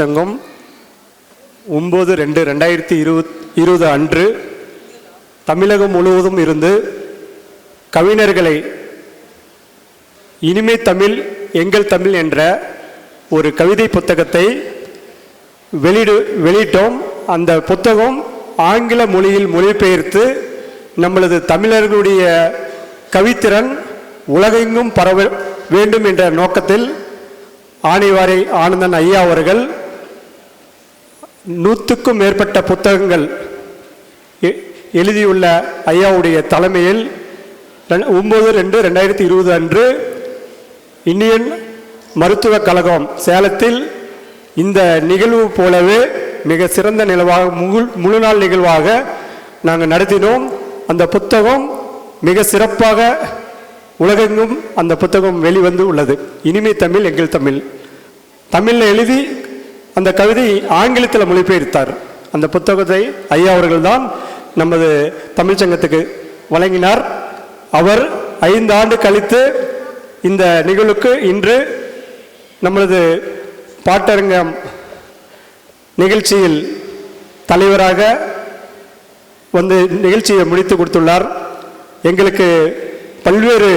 திருச்சங்கம் ஒம்பது ரெண்டு ரெண்டாயிரத்தி இருபத் இருபது அன்று தமிழகம் முழுவதும் இருந்து கவிஞர்களை இனிமை தமிழ் எங்கள் தமிழ் என்ற ஒரு கவிதை புத்தகத்தை வெளியிடு வெளியிட்டோம். அந்த புத்தகம் ஆங்கில மொழியில் மொழிபெயர்த்து நம்மளது தமிழர்களுடைய கவித்திறன் உலகெங்கும் பரவ வேண்டும் என்ற நோக்கத்தில் ஆணைவாரை ஆனந்தன் ஐயா அவர்கள் நூற்றுக்கும் மேற்பட்ட புத்தகங்கள் எ- எழுதியுள்ள ஐயாவுடைய தலைமையில் ஒம்பது ரெண்டு ரெண்டாயிரத்தி இருபது அன்று இந்தியன் மருத்துவக் கழகம் சேலத்தில் இந்த நிகழ்வு போலவே மிக சிறந்த நிகழ்வாக முழு முழு நாள் நிகழ்வாக நாங்கள் நடத்தினோம். அந்த புத்தகம் மிக சிறப்பாக உலகெங்கும் அந்த புத்தகம் வெளிவந்து உள்ளது. இனிமை தமிழ் எங்கள் தமிழ். தமிழில் எழுதி அந்த கவிதை ஆங்கிலத்தில் மொழிபெயர்த்தார். அந்த புத்தகத்தை ஐயா அவர்கள்தான் நமது தமிழ்ச் சங்கத்துக்கு வழங்கினார். அவர் ஐந்து ஆண்டு கழித்து இந்த நிகழ்வுக்கு இன்று நம்மளது பாட்டரங்கம் நிகழ்ச்சியில் தலைவராக வந்து நிகழ்ச்சியை முடித்து கொடுத்துள்ளார். எங்களுக்கு பல்வேறு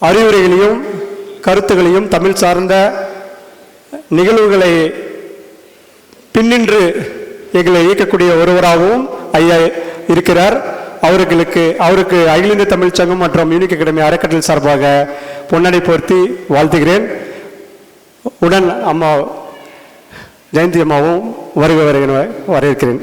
அறிவுரைகளையும் கருத்துகளையும் தமிழ் சார்ந்த நிகழ்வுகளை பின்னின்று எங்களை இயக்கக்கூடிய ஒருவராகவும் ஐயா இருக்கிறார். அவர்களுக்கு அவருக்கு அகில இந்திய தமிழ்ச் சங்கம் மற்றும் யூனிக் அகாடமி அறக்கட்டளை சார்பாக பொன்னடை போர்த்தி வாழ்த்துகிறேன். உடன் அம்மா ஜெயந்தி அம்மாவும் வருக வருகிற வரவேற்கிறேன்.